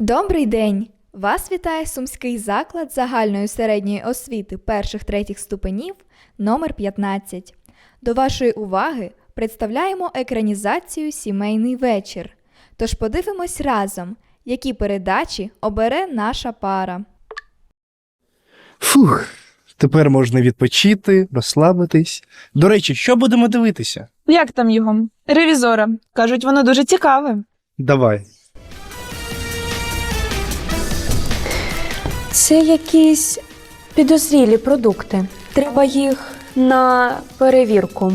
Добрий день! Вас вітає Сумський заклад загальної середньої освіти перших третіх ступенів номер 15. До вашої уваги представляємо екранізацію Сімейний вечір. Тож подивимось разом, які передачі обере наша пара. Фух, тепер можна відпочити, розслабитись. До речі, що будемо дивитися? Як там його? Ревізора. Кажуть, воно дуже цікаве. Давай. Це якісь підозрілі продукти. Треба їх на перевірку.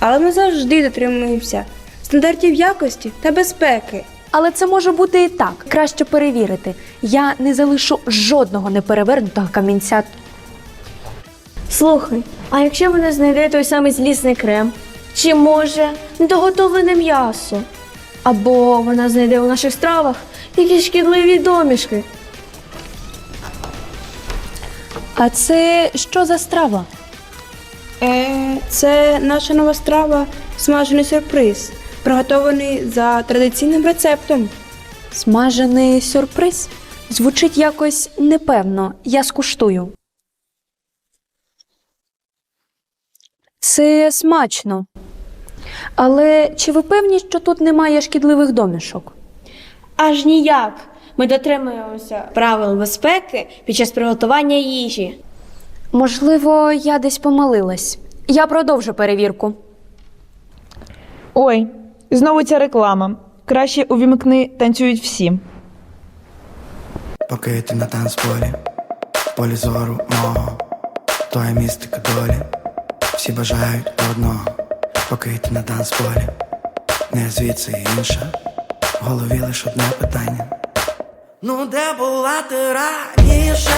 Але ми завжди дотримуємося стандартів якості та безпеки. Але це може бути і так. Краще перевірити. Я не залишу жодного неперевернутого камінця. Слухай, а якщо вона знайде той самий злісний крем? Чи може недоготовлене м'ясо? Або вона знайде у наших стравах якісь шкідливі домішки? А це що за страва? Е, це наша нова страва смажений сюрприз, приготований за традиційним рецептом. Смажений сюрприз? Звучить якось непевно. Я скуштую. Це смачно. Але чи ви певні, що тут немає шкідливих домішок? Аж ніяк. Ми дотримуємося правил безпеки під час приготування їжі. Можливо, я десь помилилась. Я продовжу перевірку. Ой, знову ця реклама. Краще увімкни танцюють всі. Поки ти на танцполі, в полі зору мого, то є містика долі, всі бажають одного, поки ти на танцполі, не звідси інша, в голові лиш одне питання. Ну де була ти раніше?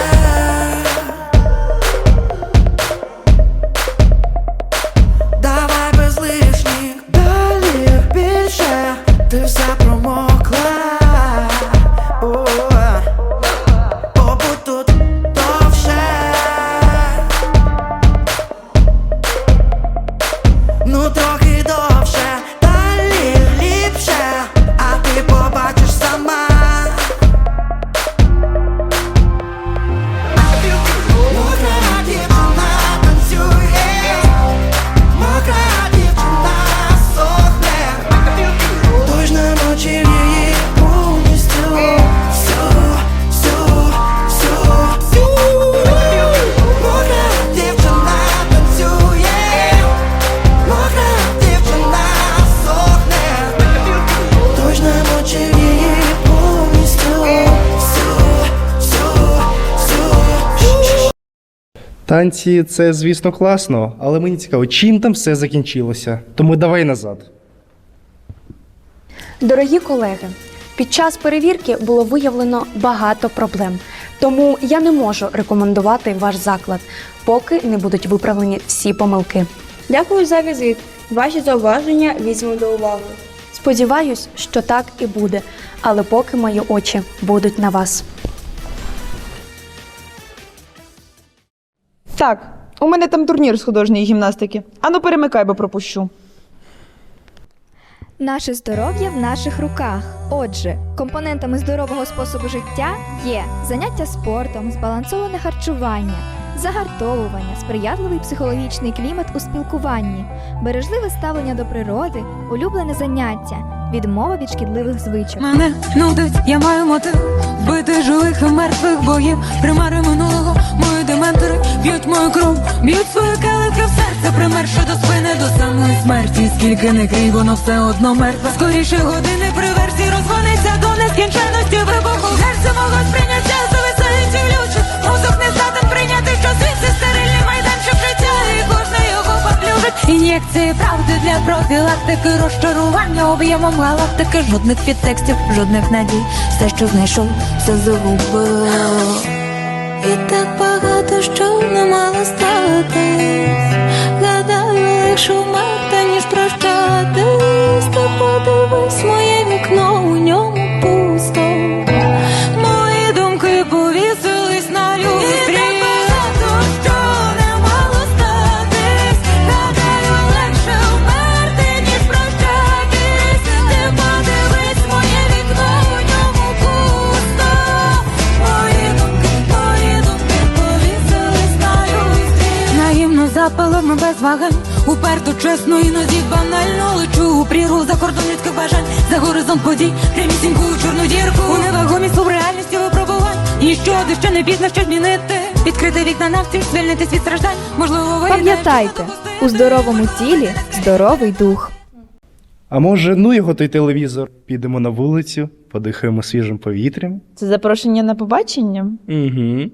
Танці це, звісно, класно, але мені цікаво, чим там все закінчилося. Тому давай назад. Дорогі колеги, під час перевірки було виявлено багато проблем, тому я не можу рекомендувати ваш заклад, поки не будуть виправлені всі помилки. Дякую за візит. Ваші зауваження візьмемо до уваги. Сподіваюсь, що так і буде, але поки мої очі будуть на вас. Так, у мене там турнір з художньої гімнастики. Ану перемикай, бо пропущу. Наше здоров'я в наших руках. Отже, компонентами здорового способу життя є заняття спортом, збалансоване харчування, загартовування, сприятливий психологічний клімат у спілкуванні, бережливе ставлення до природи, улюблене заняття, відмова від шкідливих звичок. Мене нудить, я маю мотив Бити живих і мертвих боїв Примари кров, б'ють свої келихи в серце Примерши до спини до самої смерті. Скільки не крій, воно все одно мертве. Скоріше години при версії розгониться До нескінченності вибуху. Серце мого сприйняття зависає цілюче Мозок не здатен прийняти, що звідси стерильний майданчик життя. І кожна його поплюжить Ін'єкції правди для профілактики Розчарування об'ємом галактики. Жодних підтекстів, жодних надій. Все, що знайшов, все загубив. І так багато, що не запалами без вагань, уперто, чесно, іноді банально лечу у прірву за кордон людських бажань, за горизонт подій, прямісіньку у чорну дірку, у невагомість в реальності випробувань, ніщо де ще не пізно що змінити, відкрити вікна навстіж, звільнитись від страждань, можливо, ви Пам'ятайте, у здоровому тілі здоровий дух. А може, ну його той телевізор, підемо на вулицю, подихаємо свіжим повітрям. Це запрошення на побачення? Угу.